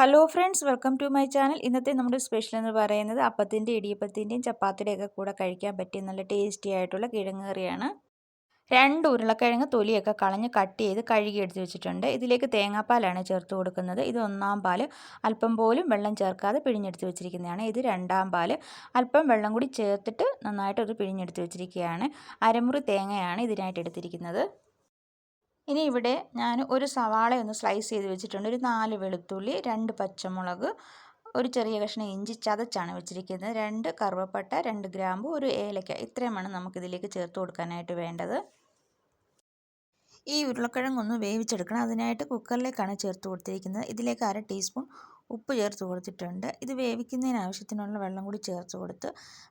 Hello friends welcome to my channel ഇന്നത്തെ നമ്മുടെ special എന്ന് പറയുന്നത് അപ്പത്തിന്റെ ഇടിയപ്പത്തിന്റെയും ചപ്പാത്തിയുടെയൊക്കെ കൂടെ കഴിക്കാൻ പറ്റിയ നല്ല ടേസ്റ്റി ആയിട്ടുള്ള കിഴങ്ങ് കറിയാണ്. രണ്ട് ഉരുളക്കിഴങ്ങ് തൊലിയൊക്കെ കളഞ്ഞ് കട്ട് ചെയ്ത് കഴുകി എടുത്തു വെച്ചിട്ടുണ്ട്. ഇതിലേക്ക് തേങ്ങാപ്പാലാണ് ചേർത്ത് കൊടുക്കുന്നത്. ഇത് ഒന്നാം പാൽ അല്പം പോലും വെള്ളം ചേർക്കാതെ പിഴിഞ്ഞെടുത്ത് വെച്ചിരിക്കുന്നതാണ്. ഇത് രണ്ടാം പാൽ അല്പം വെള്ളം കൂടി ചേർത്തിട്ട് നന്നായിട്ട് ഒരു പിഴിഞ്ഞെടുത്ത് വെച്ചിരിക്കുകയാണ്. അരമുറി തേങ്ങയാണ് ഇതിനായിട്ട് എടുത്തിരിക്കുന്നത്. ഇനി ഇവിടെ ഞാൻ ഒരു സവാള ഒന്ന് സ്ലൈസ് ചെയ്ത് വെച്ചിട്ടുണ്ട്. ഒരു നാല് വെളുത്തുള്ളി രണ്ട് പച്ചമുളക് ഒരു ചെറിയ കഷ്ണം ഇഞ്ചി ചതച്ചാണ് വെച്ചിരിക്കുന്നത്. രണ്ട് കറുവപ്പട്ട രണ്ട് ഗ്രാമ്പു ഒരു ഏലക്ക. ഇത്രയുമാണ് നമുക്കിതിലേക്ക് ചേർത്ത് കൊടുക്കാനായിട്ട് വേണ്ടത്. ഈ ഉരുളക്കിഴങ്ങൊന്ന് വേവിച്ചെടുക്കണം. അതിനായിട്ട് കുക്കറിലേക്കാണ് ചേർത്ത് കൊടുത്തിരിക്കുന്നത്. ഇതിലേക്ക് അര ടീസ്പൂൺ ഉപ്പ് ചേർത്ത് കൊടുത്തിട്ടുണ്ട്. ഇത് വേവിക്കുന്നതിന് ആവശ്യത്തിനുള്ള വെള്ളം കൂടി ചേർത്ത് കൊടുത്ത്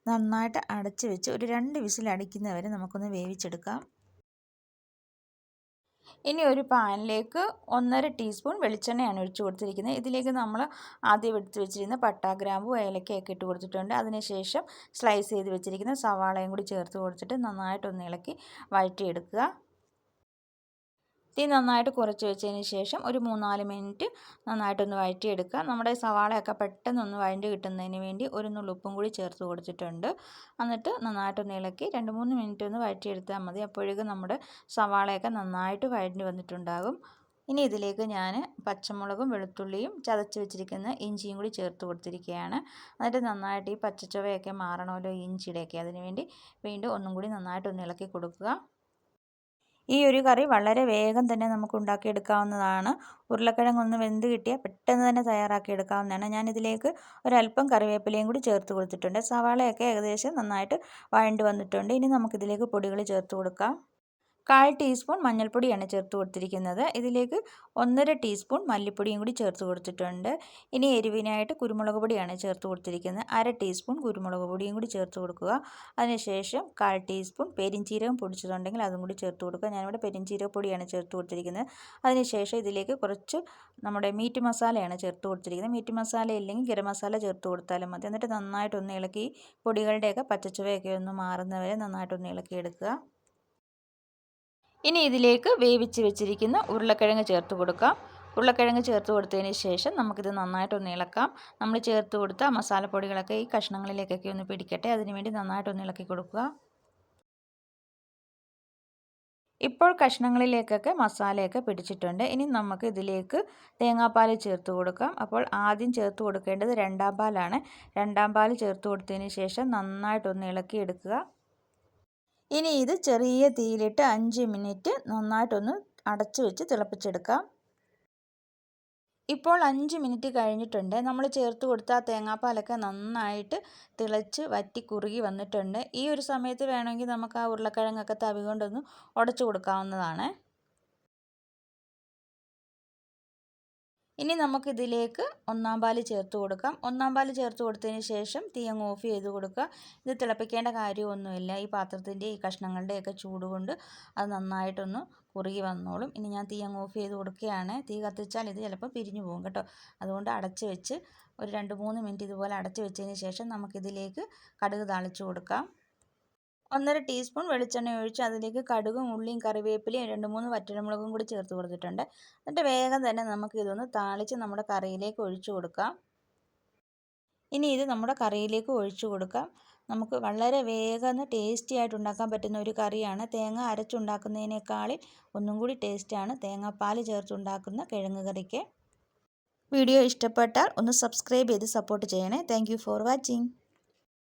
നന്നായിട്ട് അടച്ച് വെച്ച് ഒരു രണ്ട് വിസിൽ അടിക്കുന്നവരെ നമുക്കൊന്ന് വേവിച്ചെടുക്കാം. ഇനി ഒരു പാനിലേക്ക് ഒന്നര ടീസ്പൂൺ വെളിച്ചെണ്ണയാണ് ഒഴിച്ചു കൊടുത്തിരിക്കുന്നത്. ഇതിലേക്ക് നമ്മൾ ആദ്യം എടുത്ത് വെച്ചിരുന്ന പട്ട ഗ്രാമ്പു ഏലക്കയൊക്കെ ഇട്ട് കൊടുത്തിട്ടുണ്ട്. അതിനുശേഷം സ്ലൈസ് ചെയ്ത് വെച്ചിരിക്കുന്ന സവാളയും കൂടി ചേർത്ത് കൊടുത്തിട്ട് നന്നായിട്ടൊന്ന് ഇളക്കി വഴറ്റിയെടുക്കുക. തീ നന്നായിട്ട് കുറച്ച് വെച്ചതിന് ശേഷം ഒരു മൂന്നാൽ മിനിറ്റ് നന്നായിട്ടൊന്ന് വഴറ്റിയെടുക്കുക. നമ്മുടെ സവാളയൊക്കെ പെട്ടെന്നൊന്ന് വഴണ്ട് കിട്ടുന്നതിന് വേണ്ടി ഒരു നുള്ളുപ്പും കൂടി ചേർത്ത് കൊടുത്തിട്ടുണ്ട്. എന്നിട്ട് നന്നായിട്ടൊന്ന് ഇളക്കി രണ്ട് മൂന്ന് മിനിറ്റ് ഒന്ന് വഴറ്റിയെടുത്താൽ മതി. അപ്പോഴേക്കും നമ്മുടെ സവാളയൊക്കെ നന്നായിട്ട് വഴണ്ടി വന്നിട്ടുണ്ടാകും. ഇനി ഇതിലേക്ക് ഞാൻ പച്ചമുളകും വെളുത്തുള്ളിയും ചതച്ച് വെച്ചിരിക്കുന്ന ഇഞ്ചിയും കൂടി ചേർത്ത് കൊടുത്തിരിക്കുകയാണ്. എന്നിട്ട് നന്നായിട്ട് ഈ പച്ചച്ചുവയൊക്കെ മാറണമല്ലോ ഇഞ്ചിയുടെയൊക്കെ. അതിനുവേണ്ടി വീണ്ടും ഒന്നും കൂടി നന്നായിട്ടൊന്ന് ഇളക്കി കൊടുക്കുക. ഈ ഒരു കറി വളരെ വേഗം തന്നെ നമുക്ക് ഉണ്ടാക്കിയെടുക്കാവുന്നതാണ്. ഉരുളക്കിഴങ്ങ് ഒന്ന് വെന്ത് കിട്ടിയാൽ പെട്ടെന്ന് തന്നെ തയ്യാറാക്കി എടുക്കാവുന്നതാണ് ഞാനിതിലേക്ക് ഒരല്പം കറിവേപ്പിലയും കൂടി ചേർത്ത് കൊടുത്തിട്ടുണ്ട്. സവാളയൊക്കെ ഏകദേശം നന്നായിട്ട് വഴണ്ട് വന്നിട്ടുണ്ട്. ഇനി നമുക്കിതിലേക്ക് പൊടികൾ ചേർത്ത് കൊടുക്കാം. കാൽ ടീസ്പൂൺ മഞ്ഞൾപ്പൊടിയാണ് ചേർത്ത് കൊടുത്തിരിക്കുന്നത്. ഇതിലേക്ക് ഒന്നര ടീസ്പൂൺ മല്ലിപ്പൊടിയും കൂടി ചേർത്ത് കൊടുത്തിട്ടുണ്ട്. ഇനി എരിവിനായിട്ട് കുരുമുളക് പൊടിയാണ് ചേർത്ത് കൊടുത്തിരിക്കുന്നത്. അര ടീസ്പൂൺ കുരുമുളക് പൊടിയും കൂടി ചേർത്ത് കൊടുക്കുക. അതിനുശേഷം കാൽ ടീസ്പൂൺ പെരിഞ്ചീരകം പൊടിച്ചതുണ്ടെങ്കിൽ അതും കൂടി ചേർത്ത് കൊടുക്കുക. ഞാനിവിടെ പെരിഞ്ചീരക പൊടിയാണ് ചേർത്ത് കൊടുത്തിരിക്കുന്നത്. അതിനുശേഷം ഇതിലേക്ക് കുറച്ച് നമ്മുടെ മീറ്റ് മസാലയാണ് ചേർത്ത് കൊടുത്തിരിക്കുന്നത്. മീറ്റ് മസാല ഇല്ലെങ്കിൽ ഗരം മസാല ചേർത്ത് കൊടുത്താലും മതി. എന്നിട്ട് നന്നായിട്ടൊന്ന് ഇളക്കി പൊടികളുടെയൊക്കെ പച്ചച്ചുവയൊക്കെ ഒന്ന് മാറുന്നവരെ നന്നായിട്ടൊന്ന് ഇളക്കി എടുക്കുക ഇനി ഇതിലേക്ക് വേവിച്ച് വെച്ചിരിക്കുന്ന ഉരുളക്കിഴങ്ങ് ചേർത്ത് കൊടുക്കാം. ഉരുളക്കിഴങ്ങ് ചേർത്ത് കൊടുത്തതിന് ശേഷം നമുക്കിത് നന്നായിട്ടൊന്ന് ഇളക്കാം. നമ്മൾ ചേർത്ത് കൊടുത്ത മസാലപ്പൊടികളൊക്കെ ഈ കഷ്ണങ്ങളിലേക്കൊക്കെ ഒന്ന് പിടിക്കട്ടെ. അതിനുവേണ്ടി നന്നായിട്ടൊന്ന് ഇളക്കി കൊടുക്കുക. ഇപ്പോൾ കഷ്ണങ്ങളിലേക്കൊക്കെ മസാലയൊക്കെ പിടിച്ചിട്ടുണ്ട്. ഇനി നമുക്ക് ഇതിലേക്ക് തേങ്ങാപ്പാൽ ചേർത്ത് കൊടുക്കാം. അപ്പോൾ ആദ്യം ചേർത്ത് കൊടുക്കേണ്ടത് രണ്ടാം പാലാണ്. രണ്ടാം പാൽ ചേർത്ത് കൊടുത്തതിന് ശേഷം നന്നായിട്ടൊന്ന് ഇളക്കി എടുക്കുക ഇനി ഇത് ചെറിയ തീയിലിട്ട് അഞ്ച് മിനിറ്റ് നന്നായിട്ടൊന്ന് അടച്ചു വെച്ച് തിളപ്പിച്ചെടുക്കാം. ഇപ്പോൾ അഞ്ച് മിനിറ്റ് കഴിഞ്ഞിട്ടുണ്ട്. നമ്മൾ ചേർത്ത് കൊടുത്ത തേങ്ങാപ്പാലൊക്കെ നന്നായിട്ട് തിളച്ച് വറ്റി കുറുകി വന്നിട്ടുണ്ട്. ഈ ഒരു സമയത്ത് വേണമെങ്കിൽ നമുക്ക് ആ ഉരുളക്കിഴങ്ങൊക്കെ തവി കൊണ്ടൊന്ന് ഉടച്ചു കൊടുക്കാവുന്നതാണ്. ഇനി നമുക്കിതിലേക്ക് ഒന്നാം പാൽ ചേർത്ത് കൊടുക്കാം. ഒന്നാം പാൽ ചേർത്ത് കൊടുത്തതിന് ശേഷം തീ അങ്ങ് ഓഫ് ചെയ്ത് കൊടുക്കുക. ഇത് തിളപ്പിക്കേണ്ട കാര്യമൊന്നുമില്ല. ഈ പാത്രത്തിന്റെ ഈ കഷ്ണങ്ങളുടെയൊക്കെ ചൂട് കൊണ്ട് അത് നന്നായിട്ടൊന്ന് കുറുകി വന്നോളും. ഇനി ഞാൻ തീ അങ്ങ് ഓഫ് ചെയ്ത് കൊടുക്കുകയാണ്. തീ കത്തിച്ചാൽ ഇത് ചിലപ്പോൾ പിരിഞ്ഞു പോകും കേട്ടോ. അതുകൊണ്ട് അടച്ച് വെച്ച് ഒരു രണ്ട് മൂന്ന് മിനിറ്റ് ഇതുപോലെ അടച്ച് വെച്ചതിന് ശേഷം നമുക്കിതിലേക്ക് കടുക് താളിച്ച് കൊടുക്കാം. ഒന്നര ടീസ്പൂൺ വെളിച്ചെണ്ണ ഒഴിച്ച് അതിലേക്ക് കടുകും ഉള്ളിയും കറിവേപ്പിലയും രണ്ട് മൂന്ന് വറ്റൽമുളകും കൂടി ചേർത്ത് കൊടുത്തിട്ടുണ്ട്. എന്നിട്ട് വേഗം തന്നെ നമുക്ക് ഇതൊന്ന് താളിച്ച് നമ്മുടെ കറിയിലേക്ക് ഒഴിച്ചു കൊടുക്കാം. ഇനി ഇത് നമ്മുടെ കറിയിലേക്ക് ഒഴിച്ചു കൊടുക്കാം. നമുക്ക് വളരെ വേഗം ടേസ്റ്റി ആയിട്ട് ഉണ്ടാക്കാൻ പറ്റുന്ന ഒരു കറിയാണ്. തേങ്ങ അരച്ചുണ്ടാക്കുന്നതിനേക്കാളിൽ ഒന്നും കൂടി ടേസ്റ്റാണ് തേങ്ങാപ്പാൽ ചേർത്തുണ്ടാക്കുന്ന കിഴങ്ങ് കറിക്ക്. വീഡിയോ ഇഷ്ടപ്പെട്ടാൽ ഒന്ന് സബ്സ്ക്രൈബ് ചെയ്ത് സപ്പോർട്ട് ചെയ്യണേ. Thank for watching